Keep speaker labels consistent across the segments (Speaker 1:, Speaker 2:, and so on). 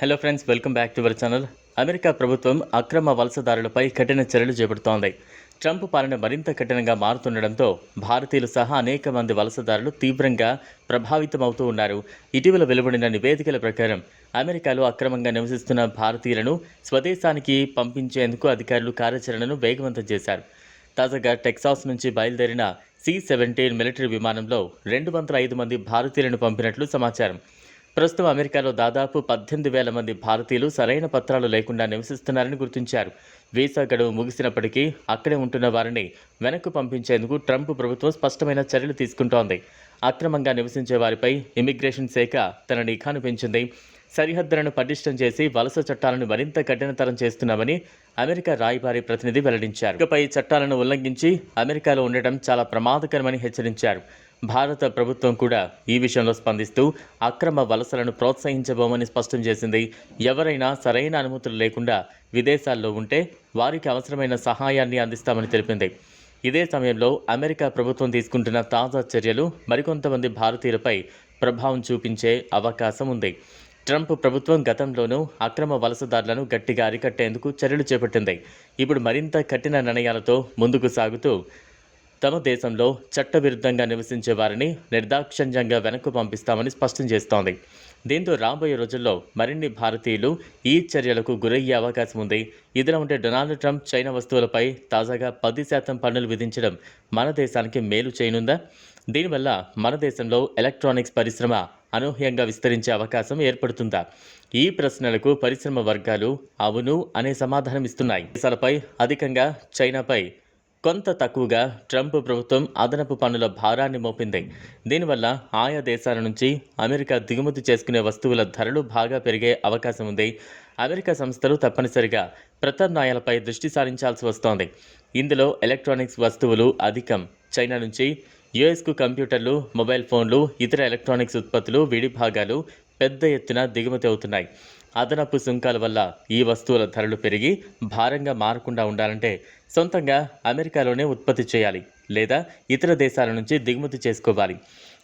Speaker 1: Hello friends welcome back to our channel America ప్రభుత్వం అక్రమ వలసదారులపై కఠిన చర్యలు చేపడుతోంది. ట్రంప్ పాలన మరింత కఠినంగా మారుతుండడంతో భారతీయులు సహా అనేక మంది వలసదారులు తీవ్రంగా ప్రభావితమవుతూ ఉన్నారు. ఇటీవల వెలువడిన నివేదికల ప్రకారం అమెరికాలో అక్రమంగా నివసిస్తున్న భారతీయులను స్వదేశానికి పంపించేందుకు అధికారులు కార్యాచరణను వేగవంతం చేశారు. తాజాగా టెక్సాస్ నుంచి బయలుదేరిన సి సెవెంటీన్ మిలిటరీ విమానంలో రెండు వందల ఐదు మంది భారతీయులను పంపినట్లు సమాచారం. ప్రస్తుతం అమెరికాలో దాదాపు పద్దెనిమిది వేల మంది భారతీయులు సరైన పత్రాలు లేకుండా నివసిస్తున్నారని గుర్తించారు. వీసా గడువు ముగిసినప్పటికీ అక్కడే ఉంటున్న వారిని వెనక్కు పంపించేందుకు ట్రంప్ ప్రభుత్వం స్పష్టమైన చర్యలు తీసుకుంటోంది. అక్రమంగా నివసించే వారిపై ఇమిగ్రేషన్ శాఖ తన నిఘాను పెంచింది. సరిహద్దులను పటిష్టం చేసి వలస చట్టాలను మరింత కఠినతరం చేస్తున్నామని అమెరికా రాయబారి ప్రతినిధి వెల్లడించారు. ఇకపై చట్టాలను ఉల్లంఘించి అమెరికాలో ఉండటం చాలా ప్రమాదకరమని హెచ్చరించారు. భారత ప్రభుత్వం కూడా ఈ విషయంలో స్పందిస్తూ అక్రమ వలసలను ప్రోత్సహించబోమని స్పష్టం చేసింది. ఎవరైనా సరైన అనుమతులు లేకుండా విదేశాల్లో ఉంటే వారికి అవసరమైన సహాయాన్ని అందిస్తామని తెలిపింది. ఇదే సమయంలో అమెరికా ప్రభుత్వం తీసుకుంటున్న తాజా చర్యలు మరికొంతమంది భారతీయులపై ప్రభావం చూపించే అవకాశం ఉంది. ట్రంప్ ప్రభుత్వం గతంలోనూ అక్రమ వలసదారులను గట్టిగా అరికట్టేందుకు చర్యలు చేపట్టింది. ఇప్పుడు మరింత కఠిన నిర్ణయాలతో ముందుకు సాగుతూ తమ దేశంలో చట్టవిరుద్ధంగా నివసించే వారిని నిర్దాక్షణ్యంగా వెనక్కు పంపిస్తామని స్పష్టం చేస్తోంది. దీంతో రాబోయే రోజుల్లో మరిన్ని భారతీయులు ఈ చర్యలకు గురయ్యే అవకాశం ఉంది. ఇదిలా ఉంటే డొనాల్డ్ ట్రంప్ చైనా వస్తువులపై తాజాగా పది శాతం పన్నులు విధించడం మన దేశానికి మేలు చేయనుందా? దీనివల్ల మన దేశంలో ఎలక్ట్రానిక్స్ పరిశ్రమ అనూహ్యంగా విస్తరించే అవకాశం ఏర్పడుతుందా? ఈ ప్రశ్నలకు పరిశ్రమ వర్గాలు అవును అనే సమాధానం ఇస్తున్నాయి. దేశాలపై అధికంగా చైనాపై కొంత తక్కువగా ట్రంప్ ప్రభుత్వం అదనపు పన్నుల భారాన్ని మోపింది. దీనివల్ల ఆయా దేశాల నుంచి అమెరికా దిగుమతి చేసుకునే వస్తువుల ధరలు బాగా పెరిగే అవకాశం ఉంది. అమెరికా సంస్థలు తప్పనిసరిగా ప్రత్యామ్నాయాలపై దృష్టి సారించాల్సి వస్తోంది. ఇందులో ఎలక్ట్రానిక్స్ వస్తువులు అధికం. చైనా నుంచి యుఎస్కు కంప్యూటర్లు మొబైల్ ఫోన్లు ఇతర ఎలక్ట్రానిక్స్ ఉత్పత్తులు విడిభాగాలు పెద్ద ఎత్తున దిగుమతి అవుతున్నాయి. అదనపు సుంకాల వల్ల ఈ వస్తువుల ధరలు పెరిగి భారంగా మారకుండా ఉండాలంటే సొంతంగా అమెరికాలోనే ఉత్పత్తి చేయాలి లేదా ఇతర దేశాల నుంచి దిగుమతి చేసుకోవాలి.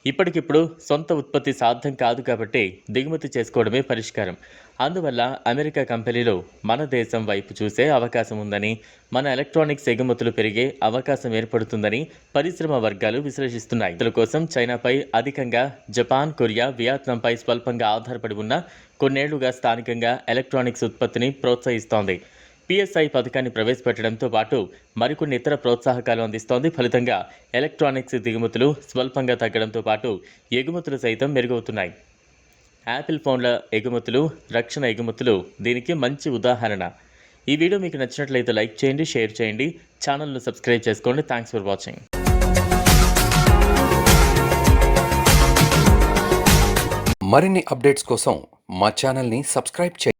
Speaker 1: ఇప్పటికిప్పుడు సొంత ఉత్పత్తి సాధ్యం కాదు కాబట్టి దిగుమతి చేసుకోవడమే పరిష్కారం. అందువల్ల అమెరికా కంపెనీలు మన దేశం వైపు చూసే అవకాశం ఉందని మన ఎలక్ట్రానిక్స్ ఎగుమతులు పెరిగే అవకాశం ఏర్పడుతుందని పరిశ్రమ వర్గాలు విశ్లేషిస్తున్నాయి. ఇందుల కోసం చైనాపై అధికంగా జపాన్ కొరియా వియత్నాంపై స్వల్పంగా ఆధారపడి ఉన్న కొన్నేళ్ళుగా స్థానికంగా ఎలక్ట్రానిక్స్ ఉత్పత్తిని ప్రోత్సహిస్తోంది. పిఎస్ఐ పథకాన్ని ప్రవేశపెట్టడంతో పాటు మరికొన్ని ఇతర ప్రోత్సాహకాలు అందిస్తోంది. ఫలితంగా ఎలక్ట్రానిక్స్ దిగుమతులు స్వల్పంగా తగ్గడంతో పాటు ఎగుమతులు సైతం మెరుగవుతున్నాయి. యాపిల్ ఫోన్ల ఎగుమతులు రక్షణ ఎగుమతులు దీనికి మంచి ఉదాహరణ. ఈ వీడియో మీకు నచ్చినట్లయితే లైక్ చేయండి షేర్ చేయండి ఛానల్ను సబ్స్క్రైబ్ చేసుకోండి. Thanks for watching.
Speaker 2: మరిన్ని అప్డేట్స్ కోసం మా ఛానల్ని సబ్స్క్రైబ్ చేయండి.